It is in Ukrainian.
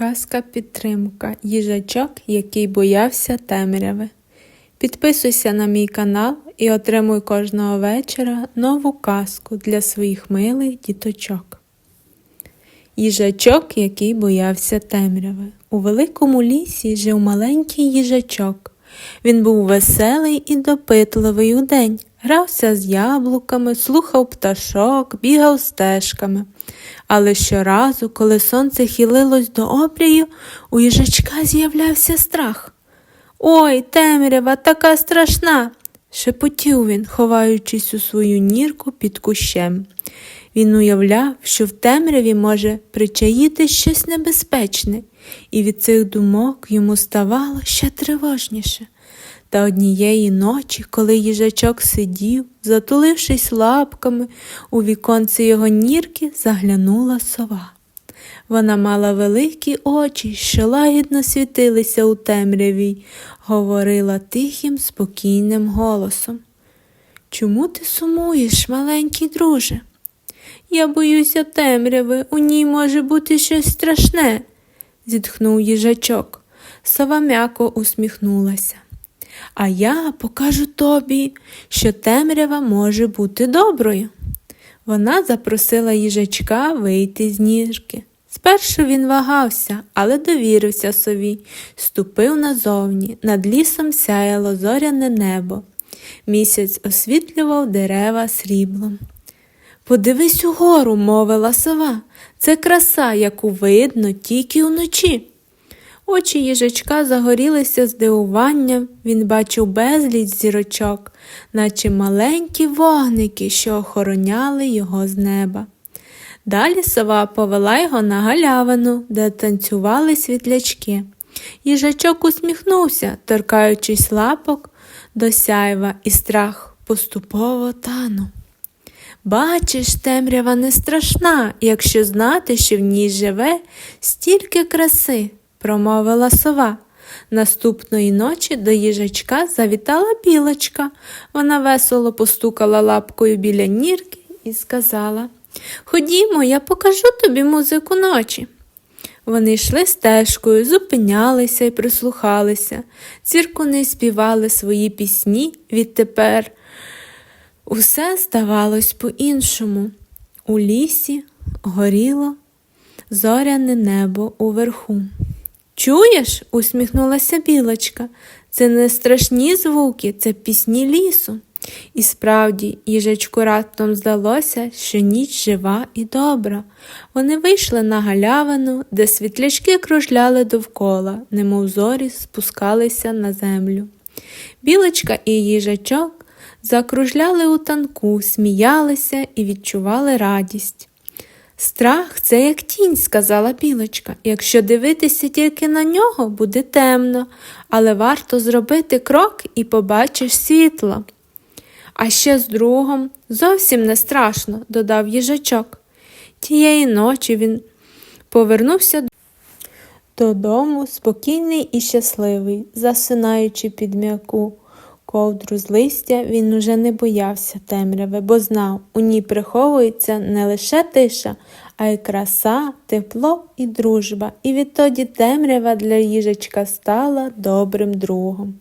Казка підтримка. Їжачок, який боявся темряви. Підписуйся на мій канал і отримуй кожного вечора нову казку для своїх милих діточок. Їжачок, який боявся темряви. У великому лісі жив маленький їжачок. Він був веселий і допитливий удень, грався з яблуками, слухав пташок, бігав стежками. Але щоразу, коли сонце хилилось до обрію, у їжачка з'являвся страх. Ой, темрява, така страшна, шепотів він, ховаючись у свою нірку під кущем. Він уявляв, що в темряві може причаїти щось небезпечне, і від цих думок йому ставало ще тривожніше. Та однієї ночі, коли їжачок сидів, затулившись лапками, у віконце його нірки заглянула сова. Вона мала великі очі, що лагідно світилися у темряві, говорила тихим, спокійним голосом. Чому ти сумуєш, маленький друже? Я боюся темряви, у ній може бути щось страшне, зітхнув їжачок. Сова м'яко усміхнулася. А я покажу тобі, що темрява може бути доброю. Вона запросила їжачка вийти з ніжки. Спершу він вагався, але довірився сові, ступив назовні, над лісом сяяло зоряне небо. Місяць освітлював дерева сріблом. Подивись угору, мовила сова. Це краса, яку видно тільки вночі. Очі їжачка загорілися здивуванням, він бачив безліч зірочок, наче маленькі вогники, що охороняли його з неба. Далі сова повела його на галявину, де танцювали світлячки. Їжачок усміхнувся, торкаючись лапок до сяйва, і страх поступово танув. Бачиш, темрява не страшна, якщо знати, що в ній живе стільки краси, промовила сова. Наступної ночі до їжачка завітала білочка. Вона весело постукала лапкою біля нірки і сказала Ходімо, я покажу тобі музику ночі. Вони йшли стежкою, зупинялися і прислухалися. Ціркуни співали свої пісні відтепер. Усе здавалось по-іншому. У лісі горіло зоряне небо уверху. Чуєш? усміхнулася білочка. Це не страшні звуки, це пісні лісу. І справді, їжачку раптом здалося, що ніч жива і добра. Вони вийшли на галявину, де світлячки кружляли довкола, немов зорі спускалися на землю. Білочка і їжачок закружляли у танку, сміялися і відчували радість. Страх це як тінь, сказала білочка. Якщо дивитися тільки на нього, буде темно, але варто зробити крок і побачиш світло. А ще з другом зовсім не страшно, додав їжачок. Тієї ночі він повернувся додому, спокійний і щасливий, засинаючи під м'яку ковдру з листя, він уже не боявся темряви, бо знав, у ній приховується не лише тиша, а й краса, тепло і дружба, і відтоді темрява для їжачка стала добрим другом.